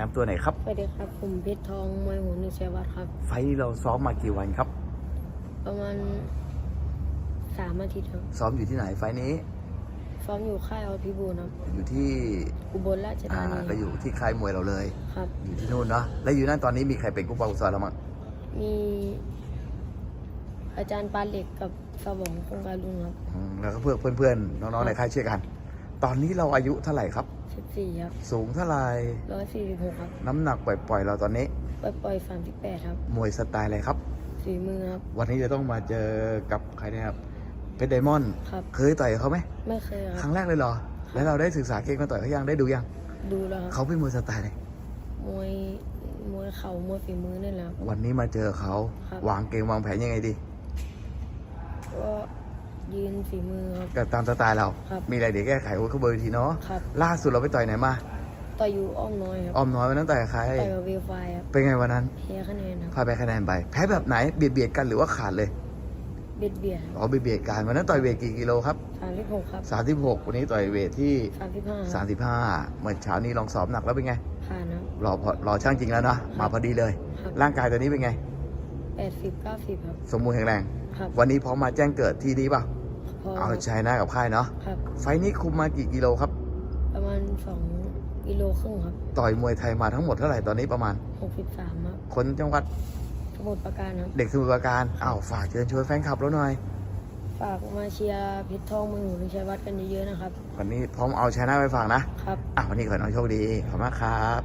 นำตัวไหนอยครับสวัสดีครับผมเพชรทองมวยหัวหนึ่งชัยวัฒน์ครับ ไฟล์นี้เราซ้อมมากี่วันครับ ประมาณสามอาทิตย์ครับซ้อมอยู่ที่ไหนไฟล์นี้ ซ้อมอยู่ค่ายอพิบูลครับ อยู่ที่อุบลราชอ่าธานีก็อยู่ที่ค่ายมวยเราเลย ครับ อยู่ที่นู่นเนาะแล้วอยู่นั่นตอนนี้มีใครเป็นกุ๊ปปากุซอเรามั้งมีอาจารย์ปานเหล็กกับสวองคงการลุงครับ อืมแล้วก็เพื่อนเพื่อนๆน้องๆในค่ายเชื่อกัน ตอนนี้เราอายุเท่าไหร่ครับสิบสี่ครับ สูงเท่าไหร่ร้อยสี่สิบหกครับ น้ำหนักปล่อยๆ เราตอนนี้ ปล่อยปล่อยสามสิบแปดครับ มวยสไตล์อะไรครับ ฝีมือครับ วันนี้จะต้องมาเจอกับใครนะครับ เพชรไดมอนด์ครับ เคยต่อยกับเขาไหม ไม่เคยคครัรั้บงแรกเลยเหรอ แล้วเราได้ศึกษาเก่งมาต่อยเขายัง ได้ดูยัง ดูแล้วครับเขาเป็นมวยสไตล์ไหนมวยมวยเข่ามวยฝีมือนี่แหละครับ วันนี้มาเจอเขา ครับ วางเกมวางแผนยังไงดี ก็ ยืนฝีมือครับ ก็ตามสไตล์เรา ครับมีอะไรเดี๋ยวแก้ไขโอ้เขาเบอร์ทีเนาะ ครับ ล่าสุดเราไปต่อยไหนมาต่อยอยู่อ้อมน้อยครับออมน้อยวันนั้นต่อยกับใคร ต่อยกับเวลไฟครับเป็นไงวันนั้นแพ้คะแนนครับพาไปคะแนนไป แพ้แบบไหนเบียดเบียดกันหรือว่าขาดเลย เบียดเบียดอ๋อเบียดเบียดกันวันนั้นต่อยเวทกี่กิโลครับสามสิบหกครับ36วันนี้ต่อยเวทที่ สามสิบห้า35เมื่อเช้านี้ลองสอบหนักแล้วเป็นไง ผ่านครับ รอพอรอช่างจริงแล้วเนาะมาพอดีเลย ครับ ร่างกายตัวนี้เป็นไง แปดสิบเก้าสิบครับ สมบูรณ์แข็งแรง ครับ วันนี้พร้อมมาแจ้งเกิดที่นี้ป่ะ พอเอาชัยหน้ากับค่ายเนาะครับ ไฟล์นี้คุมมากี่กิโลครับ ประมาณสองกิโลครึ่งครับต่อยมวยไทยมาทั้งหมดเท่าไหร่ตอนนี้ประมาณ หกสิบสามครับคนจังหวัดสมุทรปราการครับ เด็กสมุทรปราการอ้าวฝากเชิญชวนแฟนคลับเราหน่อย ฝากมาเชียร์เพชรทองเมืองหลวงชัยวัฒน์กันเยอะๆนะครับ วันนี้พร้อมเอาชนะไปฝากนะ ครับ อะวันนี้ขอให้น้องโชคดีขอบคุณมากครับ